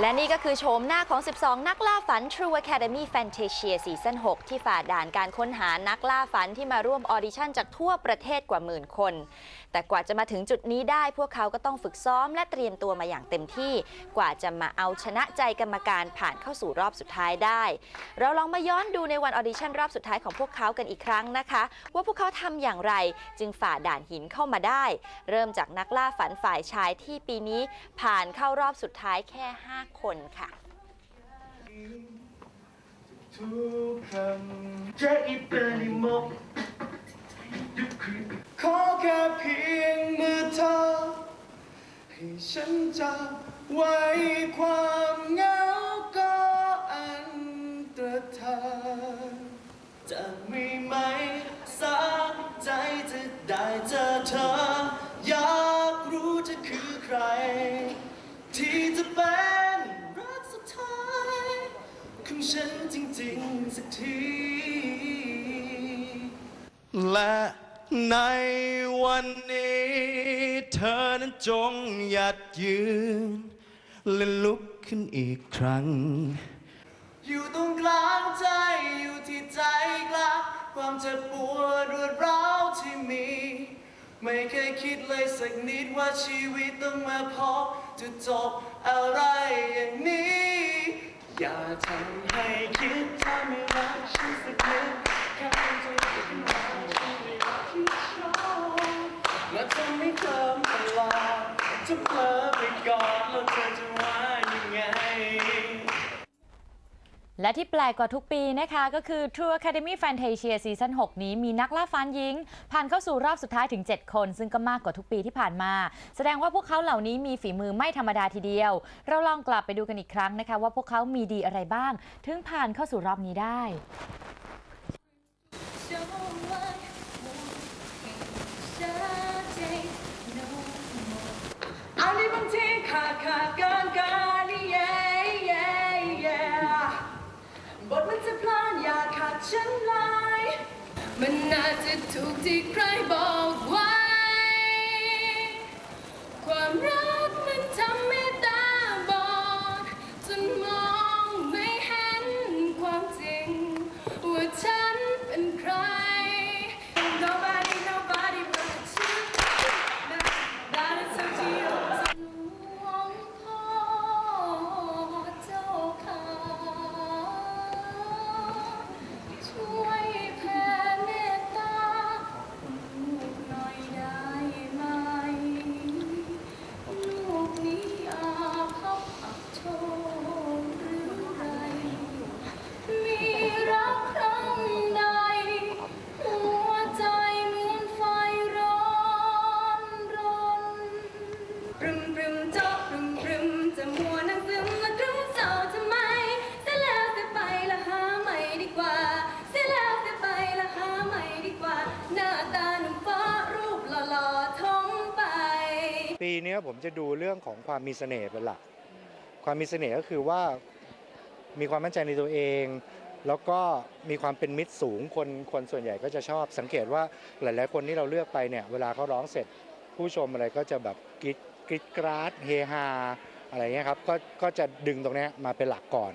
และนี่ก็คือโฉมหน้าของ 12 นักล่าฝัน True Academy Fantasia ซีซั่น6ที่ฝ่าด่านการค้นหานักล่าฝันที่มาร่วมออดิชั่นจากทั่วประเทศกว่าหมื่นคน แต่กว่าจะมาถึงจุดนี้ได้พวกเขาก็ต้องฝึกซ้อมและเตรียมตัวมาอย่างเต็มที่ กว่าจะมาเอาชนะใจกรรมการผ่านเข้าสู่รอบสุดท้ายได้ เราลองมาย้อนดูในวันออดิชั่นรอบสุดท้ายของพวกเขากันอีกครั้งนะคะ ว่าพวกเขาทำอย่างไรจึงฝ่าด่านหินเข้ามาได้ เริ่มจากนักล่าฝันฝ่ายชายที่ปีนี้ผ่านเข้ารอบสุดท้ายแค่5คนค่ะทุกคำจเป็นมกขอแค่เพียงมือเธอ ให้ฉันจะไว้ความเหงาก็อันตรธานจะมีไหมสักใจจะได้เจอเธอ อยากรู้เธอคือใคร ที่จะเป็น ฉันจริงๆสักที และในวันนี้ เธอนั้นจงหยัดยืน และลุกขึ้นอีกครั้ง อยู่ตรงกลางใจอยู่ที่ใจกลางความเจ็บปวดรวดร้าวที่มี ไม่เคยคิดเลยสักนิดว่าชีวิตต้องมาพบจะจบอะไรอย่างนี้ อย่าทำให้คิดถ้าไม่รักฉันสักนิดแค่ใจคิดว่าฉันไม่รักที่ชอบและจะไม่เติมตลอดจะเพลอไปก่อนแล้วเธอจะว่ายังไง และที่แปลกกว่าทุกปีนะคะก็คือ True Academy Fantasia ซีซั่น6 นี้มีนักล่าฟันหญิง ผ่านเข้าสู่รอบสุดท้ายถึง 7 คน ซึ่งก็มากกว่าทุกปีที่ผ่านมา แสดงว่าพวกเขาเหล่านี้มีฝีมือไม่ธรรมดาทีเดียว เราลองกลับไปดูกันอีกครั้งนะคะ ว่าพวกเขามีดีอะไรบ้าง ถึงผ่านเข้าสู่รอบนี้ได้ ฉันเลยมันน่าจะถูกที่ใครบอกว่า ปรึมปรึมเจาะปรึมปรึมจะมัวนั่งซึมและตรึมเศร้าทำไมเสียแล้วเสียไปละหาใหม่ดีกว่า เสียแล้วเสียไปละหาใหม่ดีกว่า หน้าตาหนุ่มฟ้ารูปหล่อๆทงไป ปีเนี้ยผมจะดูเรื่องของความมีเสน่ห์เป็นหลัก ความมีเสน่ห์ก็คือว่ามีความมั่นใจในตัวเอง แล้วก็มีความเป็นมิตรสูงคนคนส่วนใหญ่ก็จะชอบสังเกตว่าหลาย ๆ คนที่เราเลือกไปเนี่ยเวลาเขาร้องเสร็จ ผู้ชมอะไรก็จะแบบกรีด กรีดกราดเฮฮาอะไรเงี้ยครับก็ก็จะดึงตรงเนี้ยมาเป็นหลักก่อน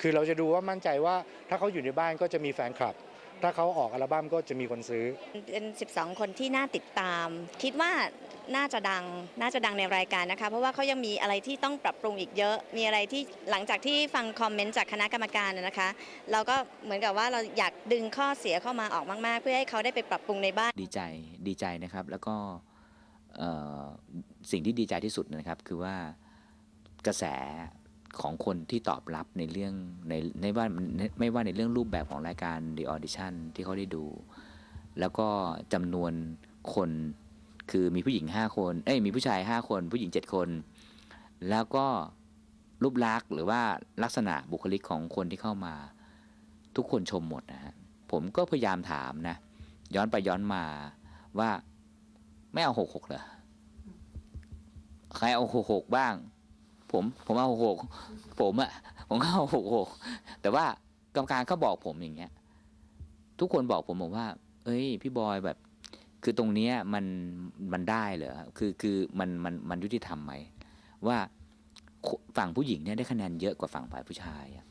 คือเราจะดูว่ามั่นใจว่าถ้าเขาอยู่ในบ้านก็จะมีแฟนคลับ ถ้าเขาออกอัลบั้มก็จะมีคนซื้อ เป็น 12 คนที่น่าติดตาม คิดว่าน่าจะดังน่าจะดังในรายการนะคะ เพราะว่าเขายังมีอะไรที่ต้องปรับปรุงอีกเยอะ มีอะไรที่หลังจากที่ฟังคอมเมนต์จากคณะกรรมการนะนะคะ เราก็เหมือนกับว่าเราอยากดึงข้อเสียเข้ามาออกมาก ๆ เพื่อให้เขาได้ไปปรับปรุงในบ้าน ดีใจดีใจนะครับแล้วก็เอ่อ สิ่งที่ดีใจที่สุดนะครับ คือว่ากระแสของคนที่ตอบรับในเรื่องในในว่าไม่ว่าในเรื่องรูปแบบของรายการ The Audition ที่เขาได้ดู แล้วก็จำนวนคนคือมีผู้หญิง 5 คน เอ้ยมีผู้ชาย 5 คน ผู้หญิง 7 คน แล้วก็รูปลักษณ์หรือว่าลักษณะบุคลิกของคนที่เข้ามา ทุกคนชมหมดนะฮะผมก็พยายามถามนะ ย้อนไปย้อนมาว่า ไม่เอาหกหกเหรอใครเอาหกหกบ้าง ผมผมเอาหกหกผมอะผมก็เอาหกหกแต่ว่ากรรมการก็บอกผมอย่างเงี้ย ทุกคนบอกผมบอกว่า เอ้ย พี่บอยแบบ คือตรงเนี้ยมันมันได้เหรอคือคือมันมันมันยุติธรรมไหมว่าฝั่งผู้หญิงเนี่ยได้คะแนนเยอะกว่าฝั่งฝ่ายผู้ชายอะ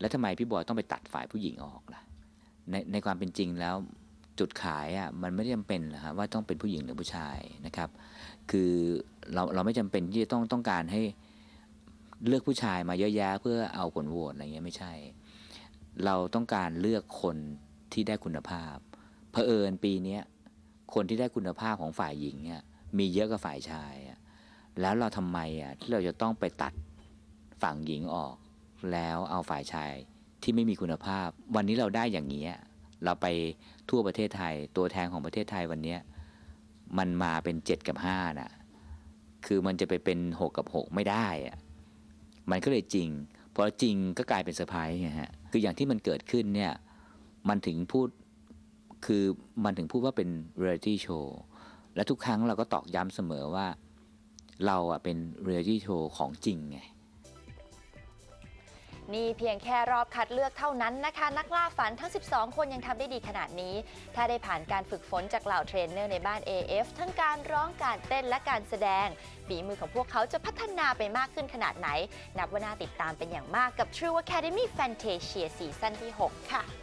แล้วทำไมพี่บอยต้องไปตัดฝ่ายผู้หญิงออกล่ะ ในในความเป็นจริงแล้ว จุดขายอะมันไม่ได้จำเป็นนะฮะว่าต้องเป็นผู้หญิงหรือผู้ชายนะครับ คือเราเราไม่จำเป็นที่จะต้องต้องการให้เลือกผู้ชายมาเยอะแยะเพื่อเอาผลโหวตอะไรเงี้ยไม่ใช่ เราต้องการเลือกคนที่ได้คุณภาพเผอิญปีเนี้ยคนที่ได้คุณภาพของฝ่ายหญิงเนี่ยมีเยอะกว่าฝ่ายชายอะแล้วเราทำไมอะที่เราจะต้องไปตัดฝั่งหญิงออก แล้วเอาฝ่ายชายที่ไม่มีคุณภาพ วันนี้เราได้อย่างนี้ย เราไปทั่วประเทศไทย ตัวแทนของประเทศไทยวันนี้มันมาเป็นเจ็ดกับห้าน่ะคือมันจะไปเป็นหกกับหกไม่ได้อะมันก็เลยจริงพอจริงก็กลายเป็นเซอร์ไพรส์ไงฮะคืออย่างที่มันเกิดขึ้นเนี่ยมันถึงพูดคือมันถึงพูดว่าเป็นเรียลิตี้โชว์และทุกครั้งเราก็ตอกย้ำเสมอว่าเราอะเป็นเรียลิตี้โชว์ของจริงไง นี่เพียงแค่รอบคัดเลือกเท่านั้นนะคะ นักล่าฝันทั้ง 12 คนยังทำได้ดีขนาดนี้ ถ้าได้ผ่านการฝึกฝนจากเหล่าเทรนเนอร์ในบ้าน AF ทั้งการร้องการเต้นและการแสดง ฝีมือของพวกเขาจะพัฒนาไปมากขึ้นขนาดไหน นับว่าน่าติดตามเป็นอย่างมากกับ True Academy Fantasia ซีซั่นที่ 6 ค่ะ